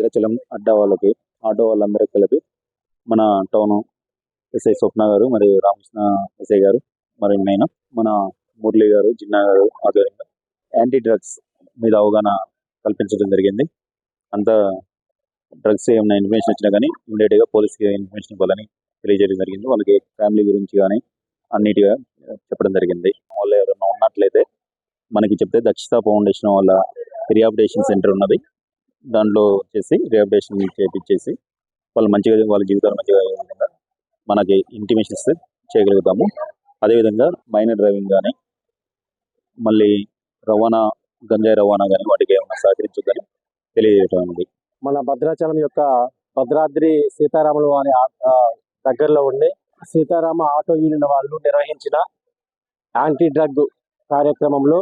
భద్రాచలం అడ్డా వాళ్ళకి ఆటో వాళ్ళందరికీ కలిపి మన టౌన్ ఎస్ఐ స్వప్న గారు మరి రామకృష్ణ ఎస్ఐ గారు మరి నేను మన మురళి గారు జిన్నా గారు ఆధ్వర్యంలో యాంటీ డ్రగ్స్ మీద అవగాహన కల్పించడం జరిగింది. అంతా డ్రగ్స్ ఏమైనా ఇన్ఫర్మేషన్ వచ్చినా కానీ ఇమీడియట్గా పోలీస్కి ఇన్ఫర్మేషన్ ఇవ్వాలని తెలియజేయడం జరిగింది. వాళ్ళకి ఫ్యామిలీ గురించి కానీ అన్నిటిగా చెప్పడం జరిగింది. వాళ్ళు ఎవరైనా ఉన్నట్లయితే మనకి చెప్తే దక్షిత ఫౌండేషన్ వాళ్ళ రిహాబిటేషన్ సెంటర్ ఉన్నది. దాంట్లో చేసి రిహాబిలేషన్ చేపించేసి వాళ్ళు మంచిగా వాళ్ళ జీవితాలు మంచిగా అయ్యే విధంగా మనకి ఇంటిమేషన్స్ చేయగలుగుతాము. అదేవిధంగా మైనర్ డ్రైవింగ్ కానీ మళ్ళీ రవాణా గంజాయి రవాణా కానీ వాటికి ఏమైనా సహకరించొద్దని తెలియజేయడం అనేది మన భద్రాచలం యొక్క భద్రాద్రి సీతారాములు అనే దగ్గరలో ఉండి సీతారామ ఆటో యూనియన్ వాళ్ళు నిర్వహించిన యాంటీ డ్రగ్ కార్యక్రమంలో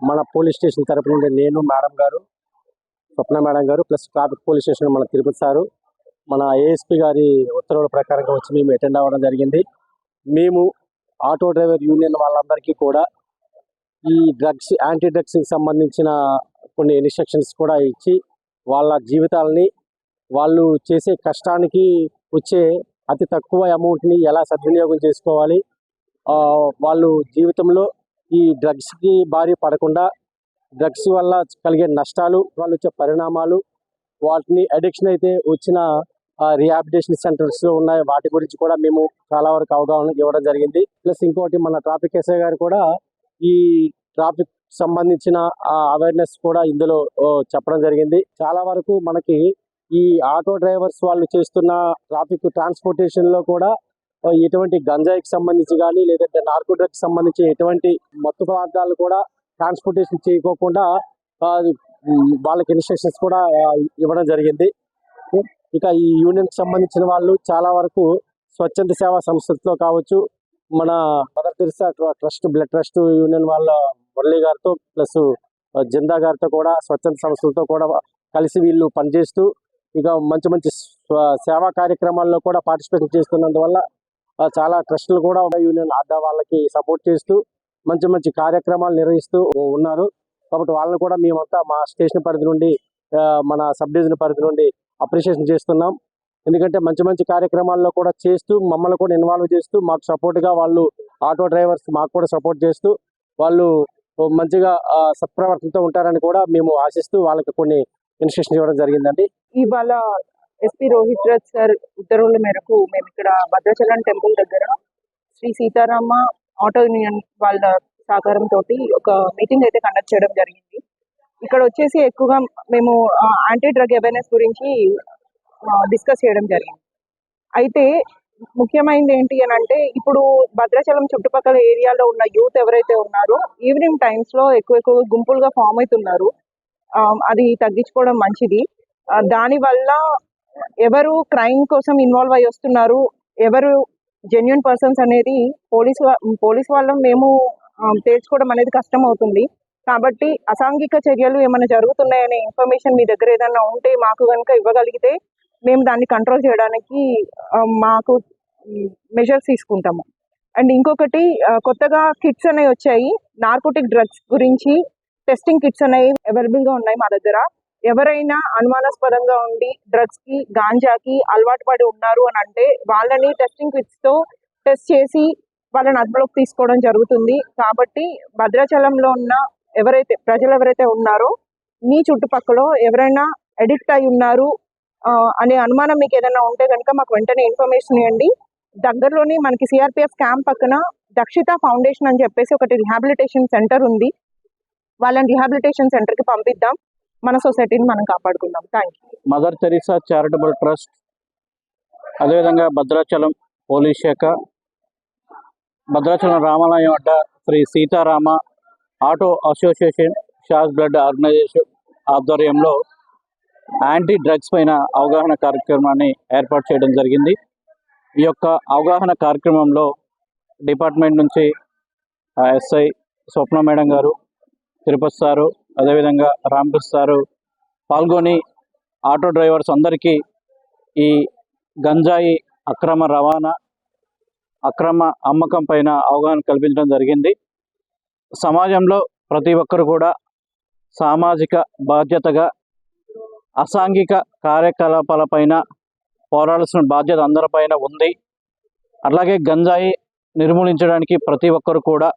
మన పోలీస్ స్టేషన్ తరపు నుండి నేను మేడం గారు స్వప్న మేడం గారు ప్లస్ ట్రాఫిక్ పోలీస్ స్టేషన్ మన తిరుపతి సారు. మన ఏఎస్పి గారి ఉత్తర్వుల ప్రకారంగా వచ్చి మేము అటెండ్ అవ్వడం జరిగింది. మేము ఆటో డ్రైవర్ యూనియన్ వాళ్ళందరికీ కూడా ఈ డ్రగ్స్ యాంటీ డ్రగ్స్కి సంబంధించిన కొన్ని ఇన్స్ట్రక్షన్స్ కూడా ఇచ్చి వాళ్ళ జీవితాలని వాళ్ళు చేసే కష్టానికి వచ్చే అతి తక్కువ అమౌంట్ని ఎలా సద్వినియోగం చేసుకోవాలి వాళ్ళు జీవితంలో ఈ డ్రగ్స్కి బారి పడకుండా డ్రగ్స్ వల్ల కలిగే నష్టాలు వాళ్ళు వచ్చే పరిణామాలు వాటిని అడిక్షన్ అయితే వచ్చిన రిహాబిటేషన్ సెంటర్స్ ఉన్నాయి. వాటి గురించి కూడా మేము చాలా వరకు అవగాహన ఇవ్వడం జరిగింది. ప్లస్ ఇంకోటి మన ట్రాఫిక్ ఎస్ఐ గారు కూడా ఈ ట్రాఫిక్ సంబంధించిన అవేర్నెస్ కూడా ఇందులో చెప్పడం జరిగింది. చాలా వరకు మనకి ఈ ఆటో డ్రైవర్స్ వాళ్ళు చేస్తున్న ట్రాఫిక్ ట్రాన్స్పోర్టేషన్లో కూడా ఎటువంటి గంజాయికి సంబంధించి కానీ లేదంటే నార్కో డ్రగ్స్ సంబంధించి ఎటువంటి మత్తు పదార్థాలు కూడా ట్రాన్స్పోర్టేషన్ చేయకోకుండా వాళ్ళకి ఇన్స్ట్రక్షన్స్ కూడా ఇవ్వడం జరిగింది. ఇక ఈ యూనియన్కి సంబంధించిన వాళ్ళు చాలా వరకు స్వచ్ఛంద సేవా సంస్థలతో కావచ్చు మన Mother Teresa trust blood trust union వాళ్ళ మురళి గారితో ప్లస్ జిందా గారితో కూడా స్వచ్ఛంద సంస్థలతో కూడా కలిసి వీళ్ళు పనిచేస్తూ ఇక మంచి మంచి సేవా కార్యక్రమాల్లో కూడా పార్టిసిపేట్ చేస్తున్నందువల్ల చాలా ట్రస్టులు కూడా యూనియన్ అడ్డా వాళ్ళకి సపోర్ట్ చేస్తూ మంచి మంచి కార్యక్రమాలు నిర్వహిస్తూ ఉన్నారు. కాబట్టి వాళ్ళని కూడా మేమంతా మా స్టేషన్ పరిధి నుండి మన సబ్ డివిజన్ పరిధి నుండి అప్రిషియేషన్ చేస్తున్నాం. ఎందుకంటే మంచి మంచి కార్యక్రమాల్లో కూడా చేస్తూ మమ్మల్ని కూడా ఇన్వాల్వ్ చేస్తూ మాకు సపోర్ట్గా గా వాళ్ళు ఆటో డ్రైవర్స్ మాకు కూడా సపోర్ట్ చేస్తూ వాళ్ళు మంచిగా సత్ప్రవర్తనతో ఉంటారని కూడా మేము ఆశిస్తూ వాళ్ళకి కొన్ని ఇన్స్ట్రక్షన్ ఇవ్వడం జరిగిందండి. ఇవాళ ఎస్పీ రోహిత్ రాజ్ సార్ ఉత్తర్వుల మేరకు మేము ఇక్కడ భద్రాచలం టెంపుల్ దగ్గర శ్రీ సీతారామ ఆటో యూనియన్ వాళ్ళ సహకారంతో ఒక మీటింగ్ అయితే కండక్ట్ చేయడం జరిగింది. ఇక్కడ వచ్చేసి ఎక్కువగా మేము యాంటీ డ్రగ్ అవేర్నెస్ గురించి డిస్కస్ చేయడం జరిగింది. అయితే ముఖ్యమైనది ఏంటి అని అంటే ఇప్పుడు భద్రాచలం చుట్టుపక్కల ఏరియాలో ఉన్న యూత్ ఎవరైతే ఉన్నారో ఈవినింగ్ టైమ్స్లో ఎక్కువ ఎక్కువ గుంపులుగా ఫామ్ అవుతున్నారు. అది తగ్గించుకోవడం మంచిది. దానివల్ల ఎవరు క్రైమ్ కోసం ఇన్వాల్వ్ అయ్యి వస్తున్నారు ఎవరు జెన్యున్ పర్సన్స్ అనేది పోలీస్ పోలీస్ వాళ్ళం మేము తేల్చుకోవడం అనేది కష్టం అవుతుంది కాబట్టి అసాంఘిక చర్యలు ఏమైనా జరుగుతున్నాయనే ఇన్ఫర్మేషన్ మీ దగ్గర ఏదైనా ఉంటే మాకు కనుక ఇవ్వగలిగితే మేము దాన్ని కంట్రోల్ చేయడానికి మాకు మెజర్స్ తీసుకుంటాము. అండ్ ఇంకొకటి కొత్తగా కిట్స్ అనేవి వచ్చాయి. నార్కోటిక్ డ్రగ్స్ గురించి టెస్టింగ్ కిట్స్ అనేవి అవైలబుల్గా ఉన్నాయి మా దగ్గర. ఎవరైనా అనుమానాస్పదంగా ఉండి డ్రగ్స్కి గాంజాకి అలవాటు పడి ఉన్నారు అని అంటే వాళ్ళని టెస్టింగ్ కిట్స్తో టెస్ట్ చేసి వాళ్ళని అదుపులోకి తీసుకోవడం జరుగుతుంది. కాబట్టి భద్రాచలంలో ఉన్న ఎవరైతే ప్రజలు ఎవరైతే ఉన్నారో మీ చుట్టుపక్కల ఎవరైనా అడిక్ట్ అయి ఉన్నారు అనే అనుమానం మీకు ఏదైనా ఉంటే కనుక మాకు వెంటనే ఇన్ఫర్మేషన్ ఇవ్వండి. దగ్గరలోని మనకి సిఆర్పిఎఫ్ క్యాంప్ పక్కన దక్షిత ఫౌండేషన్ అని చెప్పేసి ఒకటి రిహాబిలిటేషన్ సెంటర్ ఉంది. వాళ్ళని రిహాబిలిటేషన్ సెంటర్కి పంపిద్దాం. మన సొసైటీని మనం కాపాడుకుందాం. Thank Mother Teresa charitable trust అదేవిధంగా భద్రాచలం పోలీస్ శాఖ భద్రాచలం రామాలయం అడ్డ శ్రీ సీతారామ ఆటో అసోసియేషన్ షాస్ బ్లడ్ ఆర్గనైజేషన్ ఆధ్వర్యంలో యాంటీ డ్రగ్స్ పైన అవగాహన కార్యక్రమాన్ని ఏర్పాటు చేయడం జరిగింది. ఈ యొక్క అవగాహన కార్యక్రమంలో డిపార్ట్మెంట్ నుంచి ఎస్ఐ స్వప్న మేడం గారు తిరుపతి సారు అదేవిధంగా రామకృష్ణ సారు పాల్గొని ఆటో డ్రైవర్స్ అందరికీ ఈ గంజాయి అక్రమ రవాణా అక్రమ అమ్మకం పైన అవగాహన కల్పించడం జరిగింది. సమాజంలో ప్రతి ఒక్కరు కూడా సామాజిక బాధ్యతగా అసాంఘిక కార్యకలాపాలపైన పోరాడాల్సిన బాధ్యత అందరిపైన ఉంది. అలాగే గంజాయి నిర్మూలించడానికి ప్రతి ఒక్కరు కూడా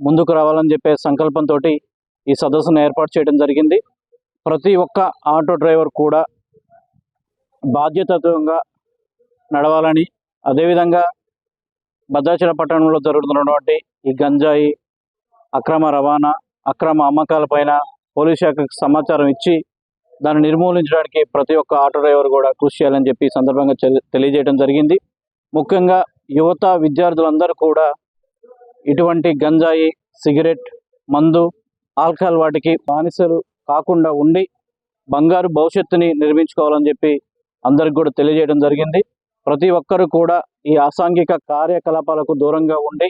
ముందుకు రావాలని చెప్పే సంకల్పంతో ఈ సదస్సును ఏర్పాటు చేయడం జరిగింది. ప్రతి ఒక్క ఆటో డ్రైవర్ కూడా బాధ్యతత్వంగా నడవాలని అదేవిధంగా భద్రాచల పట్టణంలో జరుగుతున్నటువంటి ఈ గంజాయి అక్రమ రవాణా అక్రమ అమ్మకాలపైన పోలీస్ శాఖకు సమాచారం ఇచ్చి దాన్ని నిర్మూలించడానికి ప్రతి ఒక్క ఆటో డ్రైవర్ కూడా కృషి చేయాలని చెప్పి సందర్భంగా తెలి- తెలియజేయడం జరిగింది. ముఖ్యంగా యువత విద్యార్థులందరూ కూడా ఇటువంటి గంజాయి సిగరెట్ మందు ఆల్కహాల్ వాటికి బానిసలు కాకుండా ఉండి బంగారు భవిష్యత్తుని నిర్మించుకోవాలని చెప్పి అందరికి కూడా తెలియజేయడం జరిగింది. ప్రతి ఒక్కరు కూడా ఈ అసాంఘిక కార్యకలాపాలకు దూరంగా ఉండి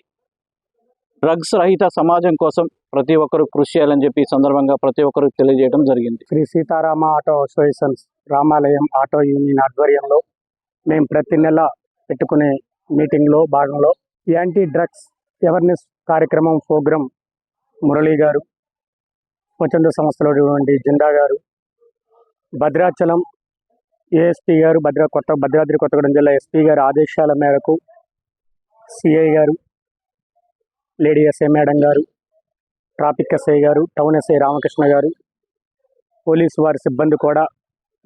డ్రగ్స్ రహిత సమాజం కోసం ప్రతి ఒక్కరు కృషి చేయాలని చెప్పి ఈ సందర్భంగా ప్రతి ఒక్కరు తెలియజేయడం జరిగింది. శ్రీ సీతారామ ఆటో అసోసియేషన్స్ రామాలయం ఆటో యూనియన్ ఆధ్వర్యంలో మేము ప్రతి నెల పెట్టుకునే మీటింగ్లో భాగంలో యాంటీ డ్రగ్స్ అవేర్నెస్ కార్యక్రమం ప్రోగ్రాం మురళీ గారు స్వచ్ఛంద సంస్థలో ఉన్నటువంటి జిందా గారు భద్రాచలం ఏఎస్పీ గారు భద్రా కొత్త భద్రాద్రి కొత్తగూడెం జిల్లా ఎస్పీ గారి ఆదేశాల మేరకు సిఐ గారు లేడీ ఎస్ఐ మేడం గారు ట్రాఫిక్ ఎస్ఐ గారు టౌన్ ఎస్ఐ రామకృష్ణ గారు పోలీసు వారి సిబ్బంది కూడా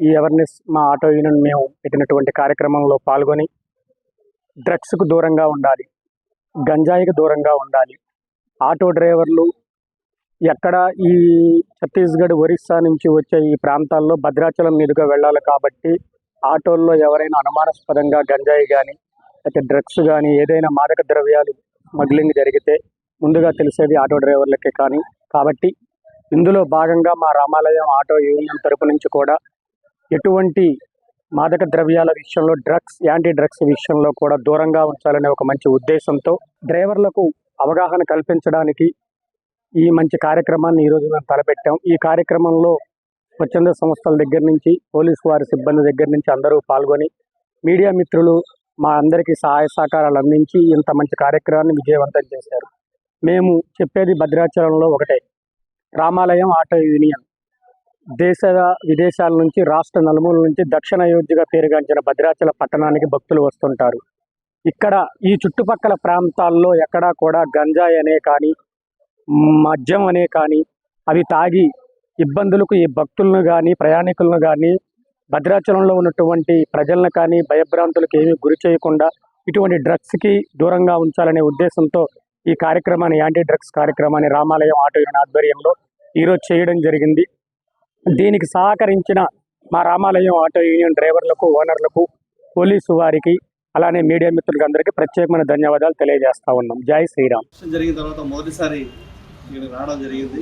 ఈ అవేర్నెస్ మా ఆటో యూనియన్ మేము పెట్టినటువంటి కార్యక్రమంలో పాల్గొని డ్రగ్స్కు దూరంగా ఉండాలి గంజాయికి దూరంగా ఉండాలి ఆటో డ్రైవర్లు ఎక్కడ ఈ ఛత్తీస్గఢ్ ఒరిస్సా నుంచి వచ్చే ఈ ప్రాంతాల్లో భద్రాచలం మీదుగా వెళ్ళాలి కాబట్టి ఆటోల్లో ఎవరైనా అనుమానాస్పదంగా గంజాయి కానీ అయితే డ్రగ్స్ కానీ ఏదైనా మాదక ద్రవ్యాలు స్మగ్లింగ్ జరిగితే ముందుగా తెలిసేది ఆటో డ్రైవర్లకే కానీ. కాబట్టి ఇందులో భాగంగా మా రామాలయం ఆటో యూనియన్ తరపు నుంచి కూడా ఎటువంటి మాదక ద్రవ్యాల విషయంలో డ్రగ్స్ యాంటీ డ్రగ్స్ విషయంలో కూడా దూరంగా ఉంచాలనే ఒక మంచి ఉద్దేశంతో డ్రైవర్లకు అవగాహన కల్పించడానికి ఈ మంచి కార్యక్రమాన్ని ఈరోజు మేము తలపెట్టాం. ఈ కార్యక్రమంలో స్వచ్ఛంద సంస్థల దగ్గర నుంచి పోలీసు వారి సిబ్బంది దగ్గర నుంచి అందరూ పాల్గొని మీడియా మిత్రులు మా అందరికీ సహాయ సహకారాలు అందించి ఇంత మంచి కార్యక్రమాన్ని విజయవంతం చేశారు. మేము చెప్పేది భద్రాచలంలో ఒకటే. రామాలయం ఆటో యూనియన్. దేశ విదేశాల నుంచి రాష్ట్ర నలుమూల నుంచి దక్షిణ అయోధ్యగా పేరుగాంచిన భద్రాచల పట్టణానికి భక్తులు వస్తుంటారు. ఇక్కడ ఈ చుట్టుపక్కల ప్రాంతాల్లో ఎక్కడా కూడా గంజాయి అనే కానీ మద్యం అనే కానీ అవి తాగి ఇబ్బందులకు ఈ భక్తులను కానీ ప్రయాణికులను కానీ భద్రాచలంలో ఉన్నటువంటి ప్రజలను కానీ భయభ్రాంతులకు ఏమీ గురి చేయకుండా ఇటువంటి డ్రగ్స్కి దూరంగా ఉంచాలనే ఉద్దేశంతో ఈ కార్యక్రమాన్ని యాంటీ డ్రగ్స్ కార్యక్రమాన్ని రామాలయం ఆటో యూనియన్ ఆధ్వర్యంలో ఈరోజు చేయడం జరిగింది. దీనికి సహకరించిన మా రామాలయం ఆటో యూనియన్ డ్రైవర్లకు ఓనర్లకు పోలీసు వారికి అలానే మీడియా మిత్రులకు అందరికీ ప్రత్యేకమైన ధన్యవాదాలు తెలియజేస్తా ఉన్నాం. జై శ్రీరామ్. జరిగిన తర్వాత మొదటిసారి ఇక్కడ రావడం జరిగింది.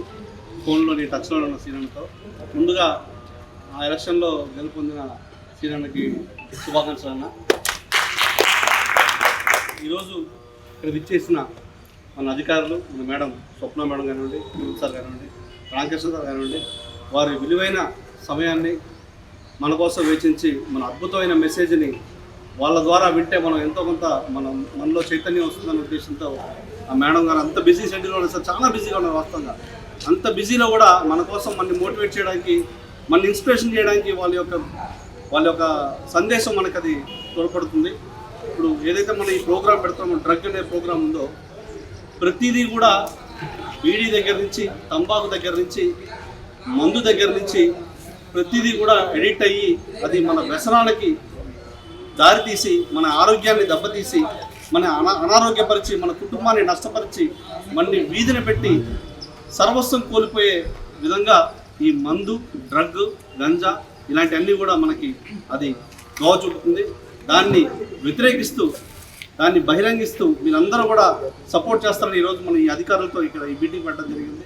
ఫోన్లోని టచ్లో ఉన్న సీనన్నతో. ముందుగా ఆ ఎలక్షన్లో గెలుపొందిన సీనన్నకి శుభాకాంక్షలు అన్న. ఈరోజు ఇక్కడ విచ్చేసిన మన అధికారులు మన మేడం స్వప్న మేడం కానివ్వండి సార్ కానివ్వండి రామకృష్ణ సార్ కానివ్వండి వారి విలువైన సమయాన్ని మన కోసం వేచించి మన అద్భుతమైన మెసేజ్ని వాళ్ళ ద్వారా వింటే మనం ఎంతో కొంత మనం మనలో చైతన్యం వస్తుందనే ఉద్దేశంతో ఆ మేడం గారు అంత బిజీ షెడ్యూల్ ఉన్నారు సార్ చాలా బిజీగా ఉన్నారు వాస్తవంగా. అంత బిజీలో కూడా మన కోసం మనని మోటివేట్ చేయడానికి మన ఇన్స్పిరేషన్ చేయడానికి వాళ్ళ యొక్క వాళ్ళ యొక్క సందేశం మనకు అది తోడ్పడుతుంది. ఇప్పుడు ఏదైతే మనం ఈ ప్రోగ్రామ్ పెడతామో డ్రగ్ అనే ప్రోగ్రామ్ ఉందో ప్రతిదీ కూడా బీడీ దగ్గర నుంచి తంబాకు దగ్గర నుంచి మందు దగ్గర నుంచి ప్రతిదీ కూడా ఎడిట్ అయ్యి అది మన వ్యసనాలకి దారితీసి మన ఆరోగ్యాన్ని దెబ్బతీసి మన అనా అనారోగ్యపరిచి మన కుటుంబాన్ని నష్టపరిచి మనని వీధిని పెట్టి సర్వస్వం కోల్పోయే విధంగా ఈ మందు డ్రగ్ గంజా ఇలాంటివన్నీ కూడా మనకి అది దోవ చూపుతుంది. దాన్ని వ్యతిరేకిస్తూ దాన్ని బహిరంగిస్తూ మీరందరూ కూడా సపోర్ట్ చేస్తారని ఈరోజు మనం ఈ అధికారులతో ఇక్కడ ఈ మీటింగ్ పెట్టడం జరిగింది.